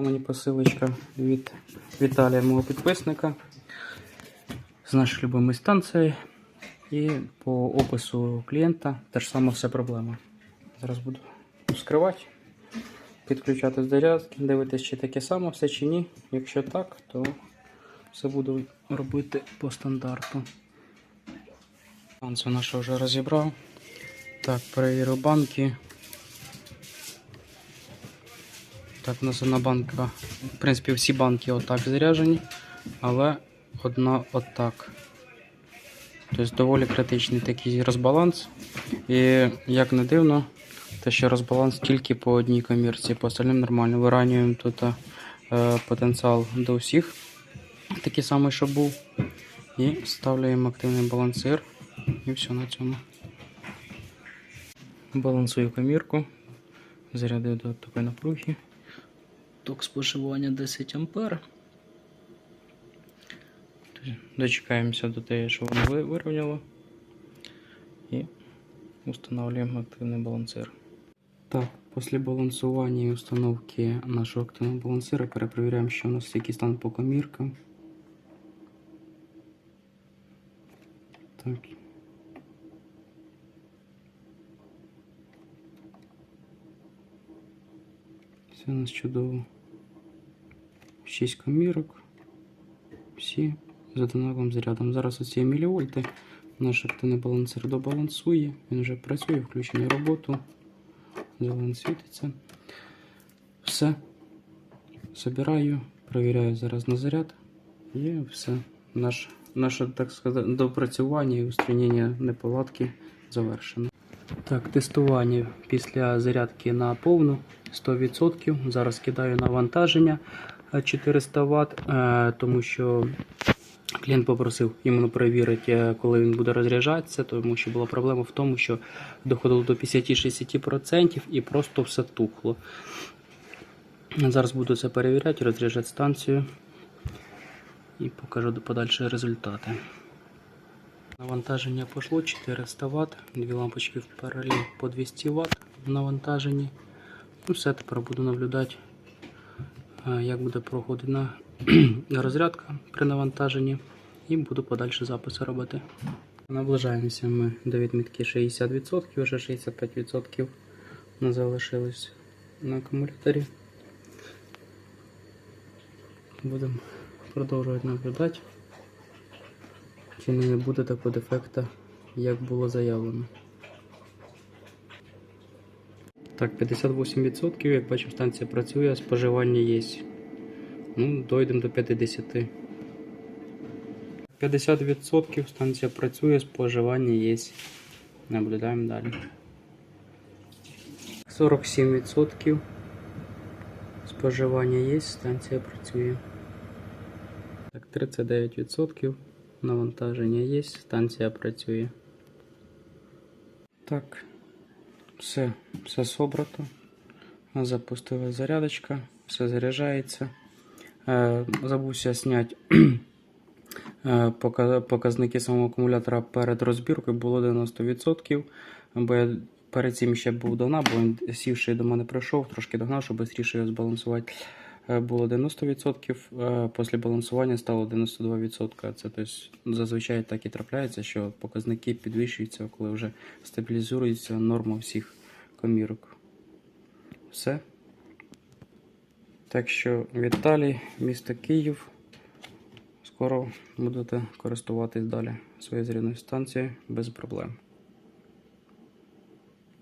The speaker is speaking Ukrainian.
Мені посилочка від Віталія, мого підписника з нашої любимої станції. І по опису клієнта теж саме вся проблема. Зараз буду вскривати, підключати зарядки, дивитися, чи таке саме все чи ні. Якщо так, то все буду робити по стандарту. Станцію нашу вже розібрав. Так, перевірю банки. Так, у нас одна банка. В принципі, всі банки отак заряджені, але одна отак. Тобто доволі критичний такий розбаланс. І як не дивно, те, що розбаланс тільки по одній комірці, по остальним нормально. Виранюємо тут е, потенціал до всіх, такий самий, що був. І ставляємо активний балансир. І все на цьому. Балансую комірку. Зарядив до такої напруги. Ток споживання 10 А. Дочекаємося до того, що воно вирівняло. І встановлюємо активний балансир. Так, після балансування і установки нашого активного балансира перепровіряємо, що у нас який стан по коміркам. Так. Все у нас чудово. 6 комірок. Всі з однаковим зарядом. Зараз оці мілівольти. Наш активний балансир добалансує. Він вже працює, включений в роботу. Зелений світиться. Все. Собираю, перевіряю зараз на заряд. І все. Наш, наше, так сказати, допрацювання і устранення неполадки завершено. Так, тестування після зарядки на повну 100%. Зараз кидаю навантаження е, 400 Вт, е, тому що клієнт попросив іменно перевірити, е, коли він буде розряджатися, тому що була проблема в тому, що доходило до 50-60% і просто все тухло. Зараз буду це перевіряти, розряджати станцію і покажу подальші результати. Навантаження пішло 400 Вт, дві лампочки в паралель по 200 Вт в навантаженні. Ну, все, тепер буду наблюдати, е, як буде проходити розрядка при навантаженні і буду подальші записи робити. Наближаємося ми до відмітки 60%, вже 65% не залишилось на акумуляторі. Будемо продовжувати наблюдати чи не буде такого дефекта, як було заявлено. Так, 58%, як бачимо, станція працює, споживання є. Ну, дойдемо до 50. 50% станція працює, споживання є. Наблюдаємо далі. 47% споживання є, станція працює. Так, 39%. Навантаження є, станція працює. Так, все, все собрато. Запустила зарядочка, все заряджається. Е, забувся зняти е, показники самого акумулятора перед розбіркою було 90%. Бо я перед цим ще був догнав, бо він сівши до мене прийшов, трошки догнав, щоб швидше його збалансувати. Е, Було 90%, е, після балансування стало 92%. Це тобто, зазвичай так і трапляється, що показники підвищуються, коли вже стабілізується норма всіх комірок. Все. Так що Віталій, місто Київ. Скоро будете користуватись далі своєю зарядною станцією без проблем.